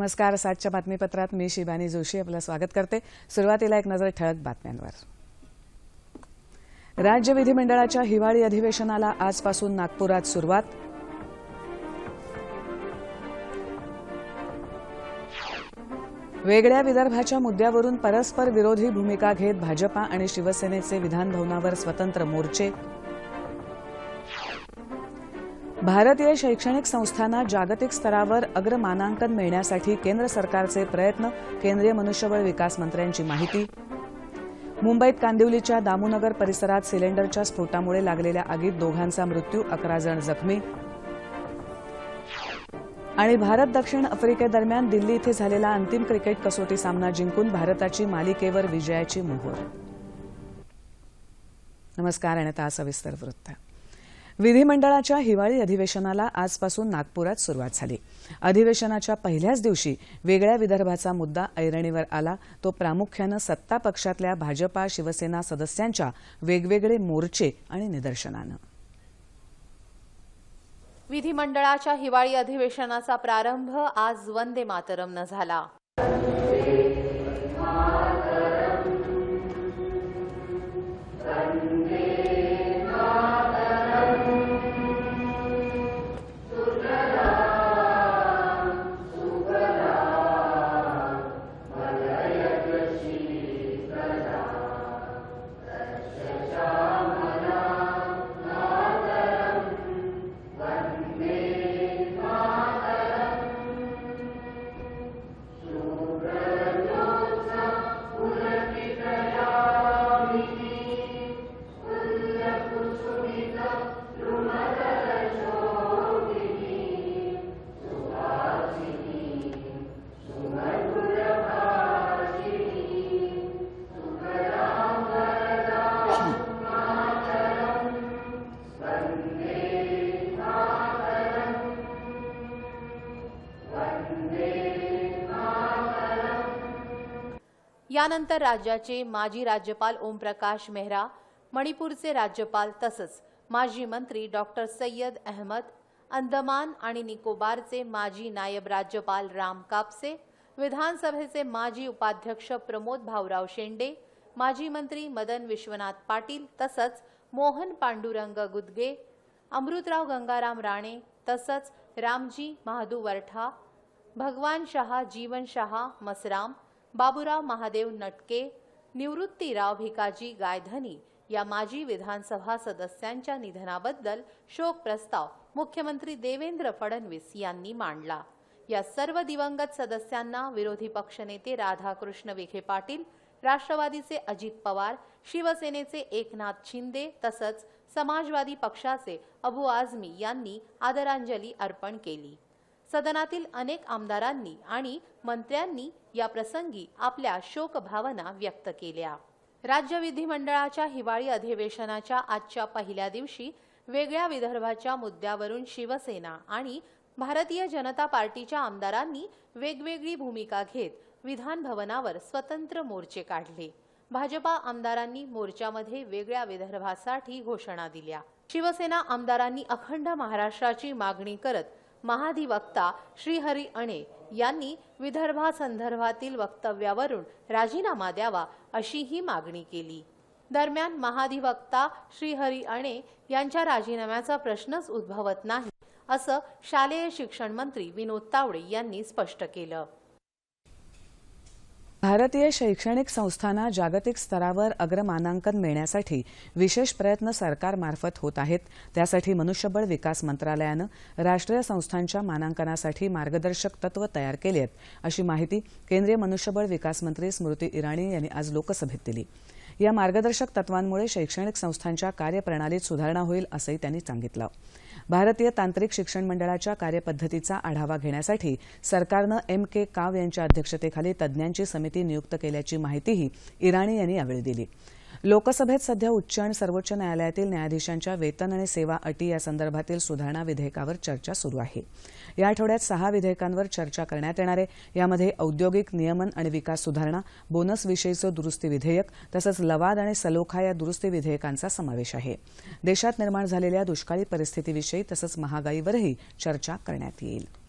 नमस्कार सातच्या बातमीपत्रात मी शिबानी जोशी आपलं स्वागत करते. सुरुवातीला एक नजर ठळक बातम्यांवर. राज्य विधिमंडळाच्या हिवाळी अधिवेशनाला आजपासून नागपुरात सुरुवात. वेगळ्या विदर्भाच्या मुद्द्यावरून परस्पर विरोधी भूमिका घेत भाजपा आणि शिवसेनेचे विधानभवनावर स्वतंत्र मोर्चे. भारतीय शैक्षणिक संस्थांना जागतिक स्तरावर अग्रमानांकन मिळण्यासाठी केंद्र सरकारचे प्रयत्न केंद्रीय मनुष्यबळ विकास मंत्र्यांची माहिती. मुंबईत कांदिवलीच्या दामूनगर परिसरात सिलेंडरच्या स्फोटामुळे लागलेल्या आगीत दोघांचा मृत्यू अकरा जण जखमी. आणि भारत दक्षिण आफ्रिकेदरम्यान दिल्ली इथे झालेला अंतिम क्रिकेट कसोटी सामना जिंकून भारताची मालिकेवर विजयाची मोहोर. नमस्कार आणि आता सविस्तर वृत्त. विधिमंडळाच्या हिवाळी अधिवेशनाला आजपासून नागपुरात सुरुवात झाली. अधिवेशनाच्या पहिल्याच दिवशी वेगळ्या विदर्भाचा मुद्दा ऐरणीवर आला. तो प्रामुख्यानं सत्ता पक्षातल्या भाजपा शिवसेना सदस्यांच्या वेगवेगळे मोर्चे आणि निदर्शनानं. विधिमंडळाच्या हिवाळी अधिवेशनाचा प्रारंभ आज वंदे मातरमनं झाला. यानंतर राज्याचे माजी राज्यपाल ओमप्रकाश मेहरा मणिपूरचे राज्यपाल तसंच माजी मंत्री डॉक्टर सय्यद अहमद अंदमान आणि निकोबारचे माजी नायब राज्यपाल राम कापसे विधानसभेचे माजी उपाध्यक्ष प्रमोद भाऊराव शेंडे माजी मंत्री मदन विश्वनाथ पाटील तसंच मोहन पांडुरंग गुदगे अमृतराव गंगाराम राणे तसंच रामजी महादू वरठा भगवान शहा जीवन शहा मसराम बाबूराव महादेव नटके निवृत्तीराव भिकाजी गायधनी या माजी विधानसभा सदस्यांच्या निधनाबद्दल शोक प्रस्ताव मुख्यमंत्री देवेंद्र फडणवीस यांनी मांडला. या सर्व दिवंगत सदस्यांना विरोधी पक्षनेते राधाकृष्ण विखे पाटील राष्ट्रवादीचे अजित पवार शिवसेनेचे एकनाथ शिंदे तसंच समाजवादी पक्षाचे अबू आझमी यांनी आदरांजली अर्पण केली. सदनातील अनेक आमदारांनी आणि मंत्र्यांनी या प्रसंगी आपल्या शोकभावना व्यक्त केल्या. राज्य विधिमंडळाच्या हिवाळी अधिवेशनाच्या आजच्या पहिल्या दिवशी वेगळ्या विदर्भाच्या मुद्द्यावरून शिवसेना आणि भारतीय जनता पार्टीच्या आमदारांनी वेगवेगळी भूमिका घेत विधान भवनावर स्वतंत्र मोर्चे काढले. भाजपा आमदारांनी मोर्चामध्ये वेगळ्या विदर्भासाठी घोषणा दिल्या. शिवसेना आमदारांनी अखंड महाराष्ट्राची मागणी करत महाधिवक्ता श्रीहरी अणे यांनी विदर्भासंदर्भातील वक्तव्यावरून राजीनामा द्यावा अशीही मागणी केली. दरम्यान महाधिवक्ता श्रीहरी अणे यांच्या राजीनाम्याचा प्रश्नच उद्भवत नाही असं शालेय शिक्षण मंत्री विनोद तावडे यांनी स्पष्ट केलं. भारतीय शैक्षणिक संस्थांना जागतिक स्तरावर अग्रमानांकन मिळण्यासाठी विशेष प्रयत्न सरकारमार्फत होत आहेत. त्यासाठी मनुष्यबळ विकास मंत्रालयानं राष्ट्रीय संस्थांच्या मानांकनासाठी मार्गदर्शक तत्व तयार केली आहेत अशी माहिती केंद्रीय मनुष्यबळ विकास मंत्री स्मृती इराणी यांनी आज लोकसभेत दिली. या मार्गदर्शक तत्वांमुळे शैक्षणिक संस्थांच्या कार्यप्रणालीत सुधारणा होईल असंही त्यांनी सांगितलं. भारतीय तांत्रिक शिक्षण मंडळाच्या कार्यपद्धतीचा आढावा घेण्यासाठी सरकारनं एम के काव यांच्या अध्यक्षतेखाली तज्ज्ञांची समिती नियुक्त केल्याची माहितीही इराणी यांनी यावेळी दिली. लोकसभेत सध्या उच्च आणि सर्वोच्च न्यायालयातील न्यायाधीशांच्या वेतन आणि सेवा अटी या संदर्भातील सुधारणा विधेयकावर चर्चा सुरू आहे. या आठवड्यात सहा विधेयकांवर चर्चा करण्यात येणार आहे यामध्ये औद्योगिक नियमन आणि विकास सुधारणा बोनसविषयीचं दुरुस्ती विधेयक तसंच लवाद आणि सलोखा या दुरुस्ती विधेयकांचा समावेश आहे. देशात निर्माण झालेल्या दुष्काळी परिस्थितीविषयी तसंच महागाईवरही चर्चा करण्यात येईल.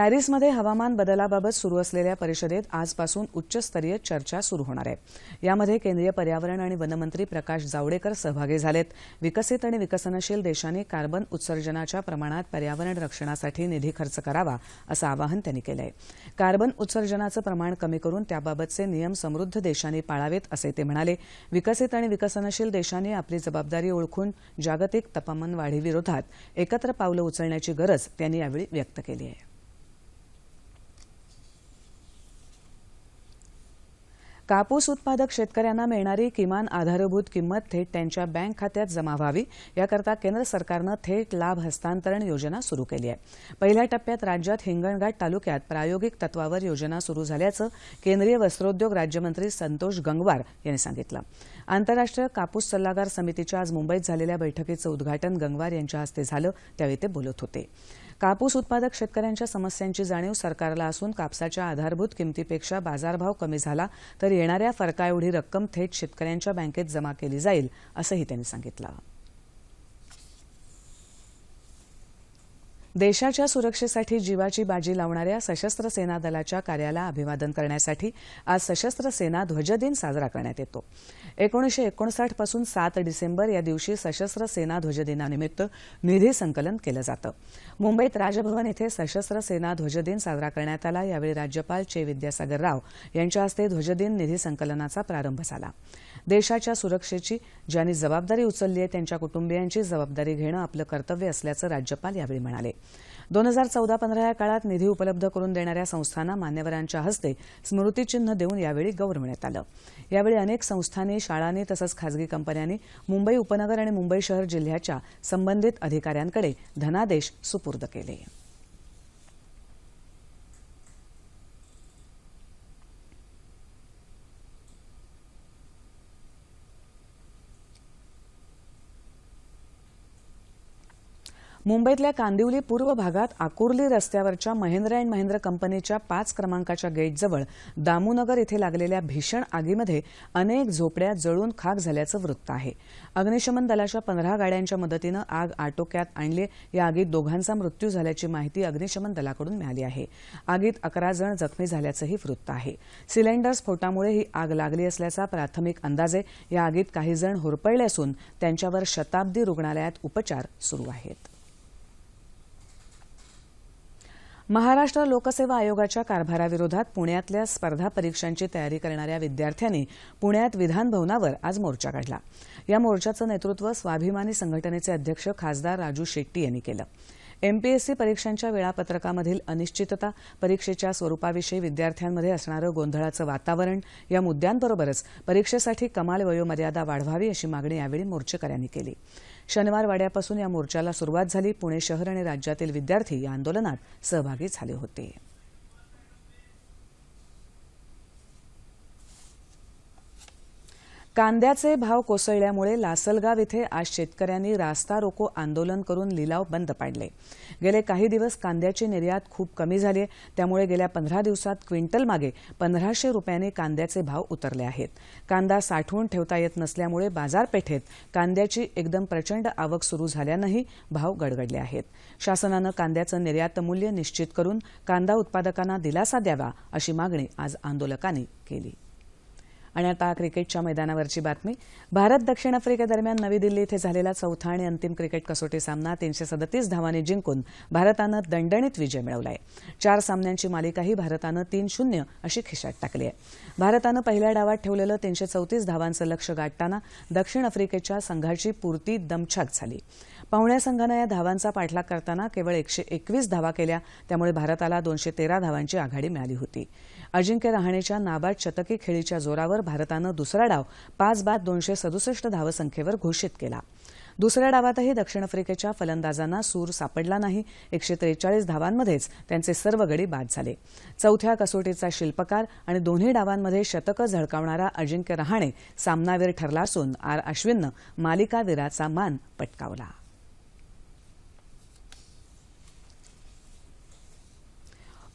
पॅरिसमध्ये हवामान बदलाबाबत सुरू असलेल्या परिषदेत आजपासून उच्चस्तरीय चर्चा सुरू होणार आहे. यामध्ये केंद्रीय पर्यावरण आणि वनमंत्री प्रकाश जावडेकर सहभागी झालेत. विकसित आणि विकसनशील देशांनी कार्बन उत्सर्जनाच्या प्रमाणात पर्यावरण रक्षणासाठी निधी खर्च करावा असं आवाहन त्यांनी केलं आहे कार्बन उत्सर्जनाचं प्रमाण कमी करून त्याबाबतचे नियम समृद्ध देशांनी पाळावेत असे ते म्हणाले. विकसित आणि विकसनशील देशांनी आपली जबाबदारी ओळखून जागतिक तापमान वाढीविरोधात एकत्र पावलं उचलण्याची गरज त्यांनी यावेळी व्यक्त केली आहे. कापूस उत्पादक शेतकऱ्यांना मिळणारी किमान आधारभूत किंमत थेट त्यांच्या बँक खात्यात जमा व्हावी याकरता केंद्र सरकारनं थेट लाभ हस्तांतरण योजना सुरू केली आहे. पहिल्या टप्प्यात राज्यात हिंगणघाट तालुक्यात प्रायोगिक तत्वावर योजना सुरू झाल्याचं केंद्रीय वस्त्रोद्योग राज्यमंत्री संतोष गंगवार यांनी सांगितलं. आंतरराष्ट्रीय कापूस सल्लागार समितीच्या आज मुंबईत झालेल्या बैठकीचं उद्घाटन गंगवार यांच्या हस्ते झालं त्यावेळी ते बोलत होते. कापूस उत्पादक शेतकऱ्यांच्या समस्यांची जाणीव सरकारला असून कापसाच्या आधारभूत किमतीपेक्षा बाजारभाव कमी झाला तर येणाऱ्या फरकाएवढी रक्कम थेट शेतकऱ्यांच्या बँकेत जमा केली जाईल असंही त्यांनी सांगितलं. देशाच्या सुरक्षेसाठी जीवाची बाजी लावणाऱ्या सशस्त्र सेना दलाच्या कार्याला अभिवादन करण्यासाठी आज सशस्त्र सेना ध्वजदिन साजरा करण्यात येतो. एकोणीसशे एकोणसाठपासून सात डिसेंबर या दिवशी सशस्त्र सेना ध्वजदिनानिमित्त निधी संकलन केलं जातं. मुंबईत राजभवन इथे सशस्त्र सेना ध्वजदिन साजरा करण्यात आला. यावेळी राज्यपाल चे विद्यासागर राव यांच्या हस्ते ध्वजदिन निधी संकलनाचा प्रारंभ झाला. देशाच्या सुरक्षेची ज्यांनी जबाबदारी उचलली आहे त्यांच्या कुटुंबियांची जबाबदारी घेणं आपलं कर्तव्य असल्याचं राज्यपाल यावेळी म्हणाले. दोन हजार चौदा पंधरा या काळात निधी उपलब्ध करून देणाऱ्या संस्थांना मान्यवरांच्या हस्ते स्मृतिचिन्ह देऊन यावेळी गौरवण्यात आलं. यावेळी अनेक संस्थांनी शाळांनी तसंच खासगी कंपन्यांनी मुंबई उपनगर आणि मुंबई शहर जिल्ह्याच्या संबंधित अधिकाऱ्यांकडे धनादेश सुपूर्द केले. मुंबईतल्या कांदिवली पूर्व भागात आकुर्ली रस्त्यावरच्या महेंद्र अँड महेंद्र कंपनीच्या पाच क्रमांकाच्या गेटजवळ दामूनगर इथे लागलेल्या भीषण आगीमध्ये अनेक झोपड्या जळून खाक झाल्याचं वृत्त आहे. अग्निशमन दलाच्या पंधरा गाड्यांच्या मदतीनं आग आटोक्यात आणली. या आगीत दोघांचा मृत्यू झाल्याची माहिती अग्निशमन दलाकडून मिळाली आहे. आगीत अकरा जण जखमी झाल्याचंही वृत्त आहे. सिलेंडर स्फोटामुळे ही आग लागली असल्याचा प्राथमिक अंदाज आहे या आगीत काही जण होरपळले असून त्यांच्यावर शताब्दी रुग्णालयात उपचार सुरू आहेत. महाराष्ट्र लोकसेवा आयोगाच्या कारभाराविरोधात पुण्यातल्या स्पर्धा परीक्षांची तयारी करणाऱ्या विद्यार्थ्यांनी पुण्यात विधानभवनावर आज मोर्चा काढला. या मोर्चाचं नेतृत्व स्वाभिमानी संघटनेचे अध्यक्ष खासदार राजू शेट्टी यांनी केलं. एमपीएससी परीक्षांच्या वेळापत्रकामधील अनिश्चितता परीक्षेच्या स्वरूपाविषयी विद्यार्थ्यांमध्ये असणारं गोंधळाचं वातावरण या मुद्द्यांबरोबरच परीक्षेसाठी कमाल वयोमर्यादा वाढवावी अशी मागणी यावेळी मोर्चेकऱ्यांनी केली. शनिवार वाड्यापासून या मोर्चाला सुरुवात झाली. पुणे शहर आणि राज्यातील विद्यार्थी या आंदोलनात सहभागी झाले होते. कांद्याचे भाव कोसळल्यामुळे लासलगाव इथे आज शेतकऱ्यांनी रास्ता रोको आंदोलन करून लिलाव बंद पाडले. गेले काही दिवस कांद्याची निर्यात खूप कमी झाली आहे. त्यामुळे गेल्या पंधरा दिवसात क्विंटल मागे पंधराशे रुपयांनी कांद्याचे भाव उतरले आहेत. कांदा साठवून ठेवता येत नसल्यामुळे बाजारपेठेत कांद्याची एकदम प्रचंड आवक सुरू झाल्यानंही भाव गडगडले आहेत. शासनानं कांद्याचं निर्यात मूल्य निश्चित करून कांदा उत्पादकांना दिलासा द्यावा अशी मागणी आज आंदोलकांनी केली. आणि आता क्रिकेटच्या मैदानावरची बातमी. भारत दक्षिण आफ्रिकेदरम्यान नवी दिल्ली इथे झालेला चौथा आणि अंतिम क्रिकेट कसोटी सामना तीनशे सदतीस धावांनी जिंकून भारतानं दणदणीत विजय मिळवला आहे चार सामन्यांची मालिकाही भारतानं तीन शून्य अशी खिशात टाकली आहे. भारतानं पहिल्या डावात ठेवलेलं तीनशे चौतीस धावांचं लक्ष गाठताना दक्षिण आफ्रिकेच्या संघाची पूर्ती दमछाक झाली. पाहुण्या संघानं या धावांचा पाठलाग करताना केवळ एकशे एकवीस धावा केल्या त्यामुळे भारताला दोनशे तेरा धावांची आघाडी मिळाली होती. अजिंक्य रहाणेच्या नाबाद शतकी खेळीच्या जोरावर भारतानं दुसरा डाव पाच बाद दोनशे सदुसष्ट धावसंख्येवर घोषित केला. दुसऱ्या डावातही दक्षिण आफ्रिकेच्या फलंदाजांना सूर सापडला नाही. एकशे त्रेचाळीस धावांमध्येच त्यांचे सर्व गडी बाद झाले. चौथ्या कसोटीचा शिल्पकार आणि दोन्ही डावांमध्ये शतकं झळकावणारा अजिंक्य रहाणे सामनावीर ठरला असून आर अश्विननं मालिकावीराचा मान पटकावला.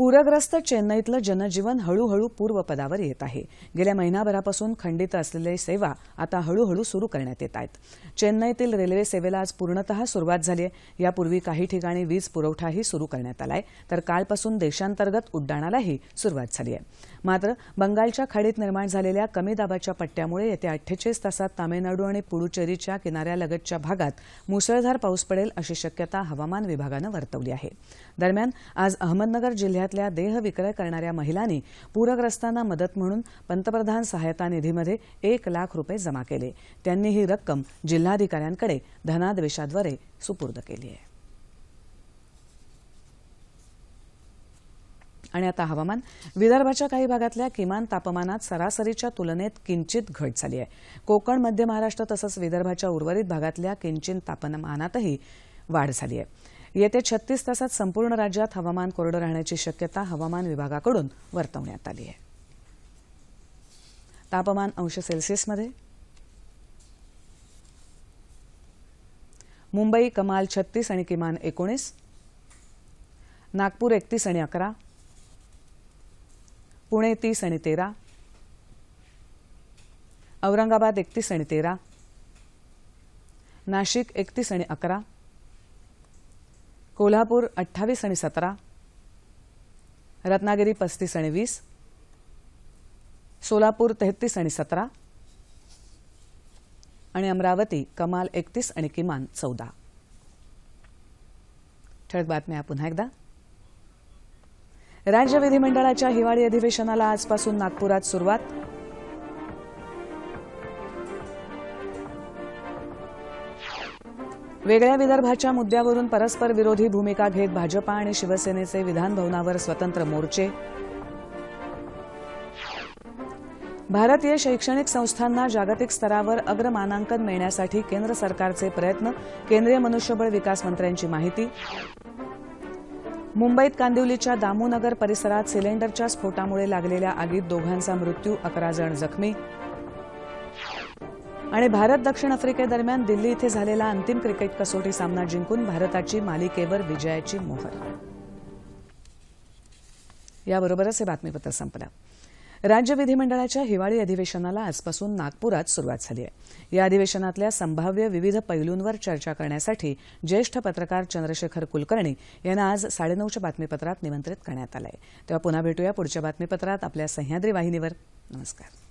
पूरग्रस्त चेन्नईतलं जनजीवन हळूहळू पूर्वपदावर येत आहे. गेल्या महिनाभरापासून खंडित असलेली सेवा आता हळूहळू सुरू करण्यात येत आहेत. चेन्नईतील रेल्वे सेवेला आज पूर्णतः सुरुवात झाली आहे. यापूर्वी काही ठिकाणी वीज पुरवठाही सुरू करण्यात आलाय. तर कालपासून देशांतर्गत उड्डाणालाही सुरुवात झाली आहे. मात्र बंगालच्या खाडीत निर्माण झालेल्या कमी दाबाच्या पट्ट्यामुळे येत्या अठ्ठेचाळीस तासात तामिळनाडू आणि पुडुचेरीच्या किनाऱ्यालगतच्या भागात मुसळधार पाऊस पडेल अशी शक्यता हवामान विभागानं वर्तवली आहे. दरम्यान आज अहमदनगर जिल्ह्यात जिल्ह्यातल्या देह विक्रय करणाऱ्या महिलांनी पूरग्रस्तांना मदत म्हणून पंतप्रधान सहायता निधीमध्ये एक लाख रुपये जमा केले. त्यांनी ही रक्कम जिल्हाधिकाऱ्यांकडे धनादेशाद्वारे सुपूर्द केली आहे. आणि आता हवामान. विदर्भाच्या काही भागातल्या किमान तापमानात सरासरीच्या तुलनेत किंचित घट झाली आहे. कोकण मध्य महाराष्ट्र तसंच विदर्भाच्या उर्वरित भागातल्या किंचित तापमानातही वाढ झाली आहे. येत्या छत्तीस तासात संपूर्ण राज्यात हवामान कोरडं राहण्याची शक्यता हवामान विभागाकडून वर्तवण्यात आली आहे. तापमान अंश सेल्सिअसमध्ये. मुंबई कमाल छत्तीस आणि किमान एकोणीस. नागपूर एकतीस आणि अकरा. पुणे तीस आणि तेरा. औरंगाबाद एकतीस आणि तेरा. नाशिक एकतीस आणि अकरा. कोल्हापूर अठ्ठावीस आणि सतरा रत्नागिरी पस्तीस आणि वीस सोलापूर तेहतीस आणि सतरा आणि अमरावती कमाल एकतीस आणि किमान चौदा. ठळक बातम्या पुन्हा एकदा. राज्य विधिमंडळाच्या हिवाळी अधिवेशनाला आजपासून नागपुरात सुरुवात. वेगळ्या विदर्भाच्या मुद्द्यावरून परस्पर विरोधी भूमिका घेत भाजपा आणि शिवसेनेचे विधानभवनावर स्वतंत्र मोर्चे. भारतीय शैक्षणिक संस्थांना जागतिक स्तरावर अग्रमानांकन मिळण्यासाठी केंद्र सरकारचे प्रयत्न केंद्रीय मनुष्यबळ विकास मंत्र्यांची माहिती. मुंबईत कांदिवलीच्या दामूनगर परिसरात सिलेंडरच्या स्फोटामुळे लागलेल्या आगीत दोघांचा मृत्यू अकरा जण जखमी. आणि भारत दक्षिण आफ्रिकेदरम्यान दिल्ली इथे झालेला अंतिम क्रिकेट कसोटी सामना जिंकून भारताची मालिकेवर विजयाची मोहर. याबरोबरच हे बातमीपत्र संपलं. राज्य विधिमंडळाच्या हिवाळी अधिवेशनाला आजपासून नागपुरात सुरुवात झाली आहे. या अधिवेशनातल्या संभाव्य विविध पैलूंवर चर्चा करण्यासाठी ज्येष्ठ पत्रकार चंद्रशेखर कुलकर्णी यांना आज साडेनऊच्या बातमीपत्रात निमंत्रित करण्यात आलं आहे तेव्हा पुन्हा भेटूया पुढच्या बातमीपत्रात आपल्या सह्याद्री वाहिनीवर. नमस्कार.